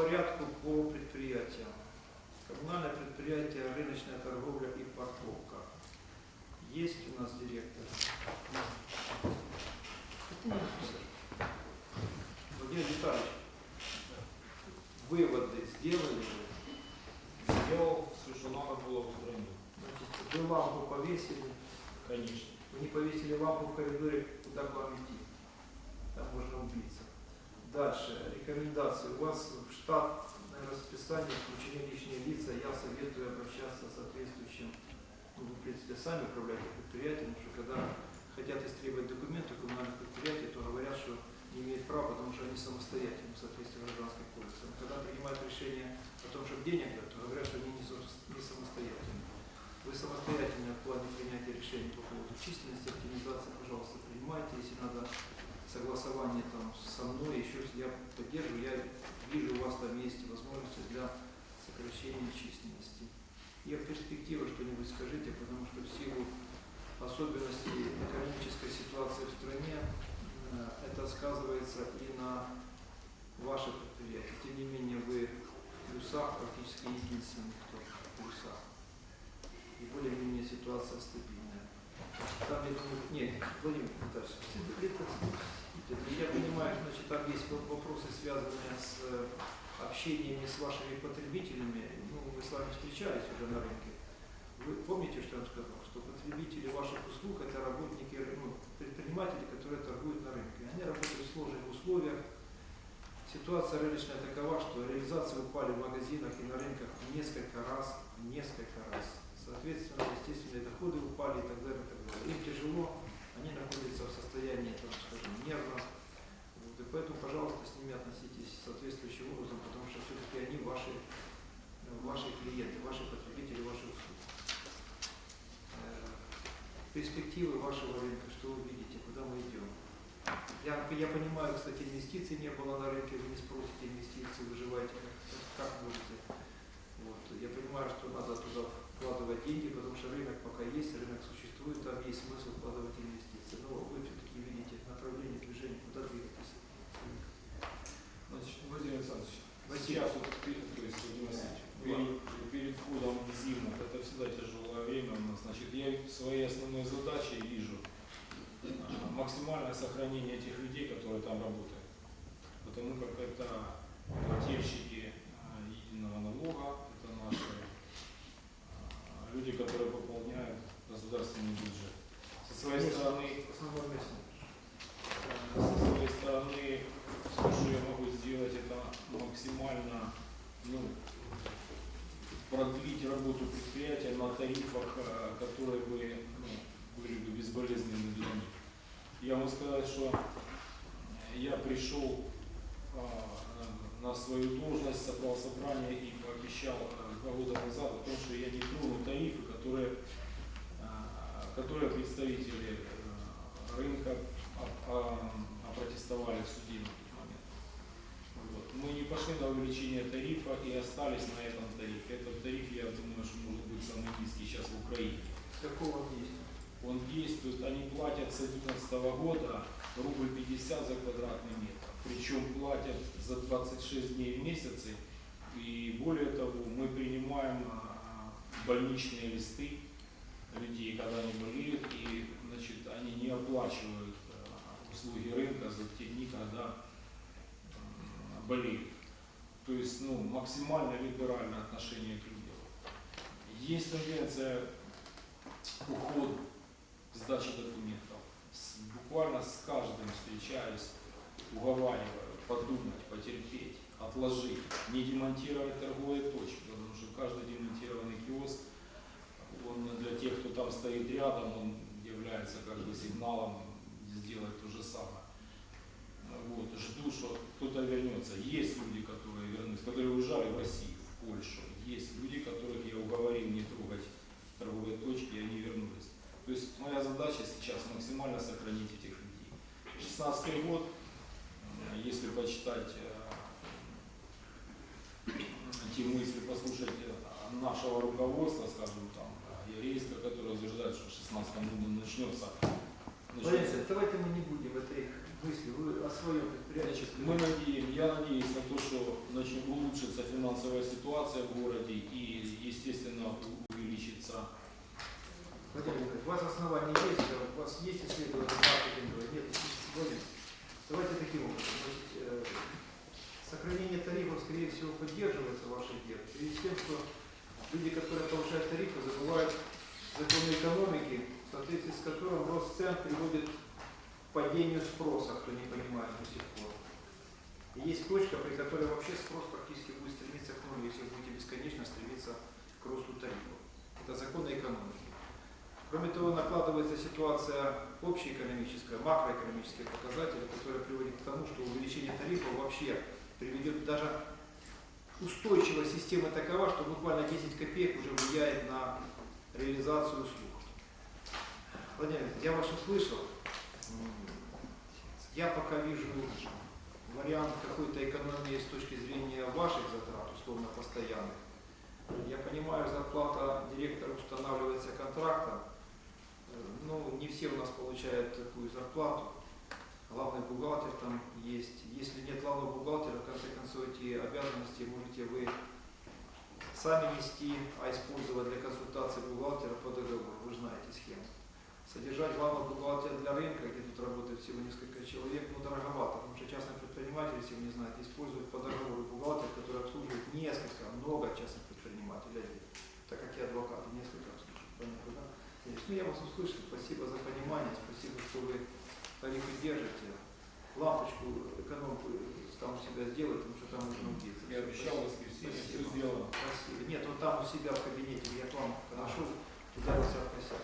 порядку по предприятиям. Коммунальное предприятие «Рыночная торговля и парковка». Есть у нас директор? Владимир Витальевич, выводы сделали вы? Сделал все, что надо было устранить. Значит, вы лампу повесили, Конечно. вы не повесили лампу в коридоре, куда к вам идти. Там можно убиться. Дальше, рекомендации. У вас в штатное расписание включены лишние лица. Я советую обращаться с соответствующим, ну, вы, в принципе, сами управляете предприятием, потому что когда хотят истребовать документы коммунальных предприятий, то говорят, что не имеют права, потому что они самостоятельны в соответствии с гражданским кодексом. Когда принимают решение о том, чтобы денег дать, то говорят, что они не не самостоятельны. Вы самостоятельны в плане принятия решений по поводу численности, оптимизации, пожалуйста, принимайте. Если надо согласование там со мной, еще я поддерживаю, я вижу, у вас там есть возможности для сокращения численности. И в перспективу что-нибудь скажите, потому что в силу особенностей экономической ситуации в стране э, это сказывается и на ваших предприятиях. Тем не менее, вы в плюсах практически единственный, кто в плюсах. И более-менее ситуация стабильная. Там, я думаю, нет, Владимир это- я понимаю, значит, там есть во- вопросы, связанные с э, общениями с вашими потребителями. Ну, мы с вами встречались уже на рынке. Вы помните, что я вам сказал, что потребители ваших услуг это работники, ну, предприниматели, которые торгуют на рынке. Они работают в сложных условиях. Ситуация рыночная такова, что реализации упали в магазинах и на рынках несколько раз, несколько раз. Соответственно, естественные доходы упали и так далее, и так далее. Им тяжело, они находятся в состоянии, там, скажем, нервно. Вот, и поэтому, пожалуйста, с ними относитесь соответствующим образом, потому что все-таки они ваши, э, ваши клиенты, ваши потребители, ваши услуги. Э, Перспективы вашего рынка, что вы видите, куда мы идем? Я, я понимаю, кстати, инвестиций не было на рынке, вы не спросите инвестиции, выживаете как, как можете. Вот. Я понимаю, что надо туда вкладывать деньги, потому что рынок пока есть, рынок существует, там есть смысл вкладывать инвестиции. Но вы все-таки видите направление движения, куда двигаться. Значит, Владимир Александрович, Василий. сейчас вот, перед- то есть, Владимир Васильевич, перед, перед входом в зиму, это всегда тяжелое время у нас, значит, я своей основной задачей вижу а, максимальное сохранение тех людей, которые там работают. Потому как это плательщики а, единого налога, это наши люди, которые пополняют государственный бюджет. Со своей стороны Со своей стороны, все, что я могу сделать, это максимально ну, продлить работу предприятия на тарифах, э, которые бы ну, были бы безболезненными для них. Я могу сказать, что я пришел э, на свою должность, собрал собрание и пообещал э, два года назад о том, что я не трону тарифы, которые, э, которые представители э, рынка опротестовали в суде на тот момент. Вот. Мы не пошли на увеличение тарифа и остались на этом тарифе. Этот тариф, я думаю, что может быть самый низкий сейчас в Украине. Какого места? Он действует, они платят с 2011 года рубль 50 за квадратный метр. Платят за 26 дней в месяц. И более того, мы принимаем а, больничные листы людей, когда они болеют, и значит, они не оплачивают а, услуги рынка за те дни, когда болеют. То есть ну, максимально либеральное отношение к людям. Есть тенденция к уходу сдачи документов. С- буквально с каждым встречаюсь, уговариваю подумать, потерпеть, отложить, не демонтировать торговые точки, потому что каждый демонтированный киоск, он для тех, кто там стоит рядом, он является как бы сигналом сделать то же самое. Вот, жду, что кто-то вернется. Есть люди, которые вернутся, которые уезжали в Россию, в Польшу. Есть люди, которых я уговорил не трогать торговые точки, и они вернулись. То есть моя задача сейчас максимально сохранить этих людей. 16 год, почитать э, те мысли, послушать э, нашего руководства, скажем там, э, Ярейска, который утверждает, что в 16 году начнется, начнется давайте мы не будем этой мысли. Вы о своем предприятии. Значит, мы надеем, я надеюсь на то, что значит, улучшится финансовая ситуация в городе и, естественно, увеличится. Владимир Николаевич, у вас основания есть, у вас есть исследования маркетинга, нет исследований. Давайте таким образом. Значит, э, сохранение тарифов, скорее всего, поддерживается вашей идеей. В тем, что люди, которые повышают тарифы, забывают законы экономики, в соответствии с которым рост цен приводит к падению спроса, кто не понимает до сих пор. И есть точка, при которой вообще спрос практически будет стремиться к нулю, если будете бесконечно стремиться к росту тарифов. Это законы экономики. Кроме того, накладывается ситуация общеэкономическая, макроэкономические показатели, которые приводят к тому, что увеличение тарифов вообще приведет даже устойчивая система такова, что буквально 10 копеек уже влияет на реализацию услуг. Владимир, я вас услышал. Я пока вижу вариант какой-то экономии с точки зрения ваших затрат, условно постоянных. Я понимаю, зарплата директора устанавливается контрактом. Ну, не все у нас получают такую зарплату. Главный бухгалтер там есть. Если нет главного бухгалтера, в конце концов, эти обязанности можете вы сами нести, а использовать для консультации бухгалтера по договору. Вы знаете схему. Содержать главного бухгалтера для рынка, где тут работает всего несколько человек, ну дороговато, потому что частный предприниматель, если вы не знаете, использует по договору бухгалтер, который обслуживает несколько, много частных предпринимателей. Так как я адвокат, и несколько обслуживаю. Понятно, да? Ну, я вас услышал, спасибо за понимание, спасибо, что вы тарифы держите. Лампочку, экономку там у себя сделать, потому что там нужно убиться. Я обещал в воскресенье, все сделано. Спасибо. Нет, он там у себя в кабинете, я к вам подошел, ударился в косяк.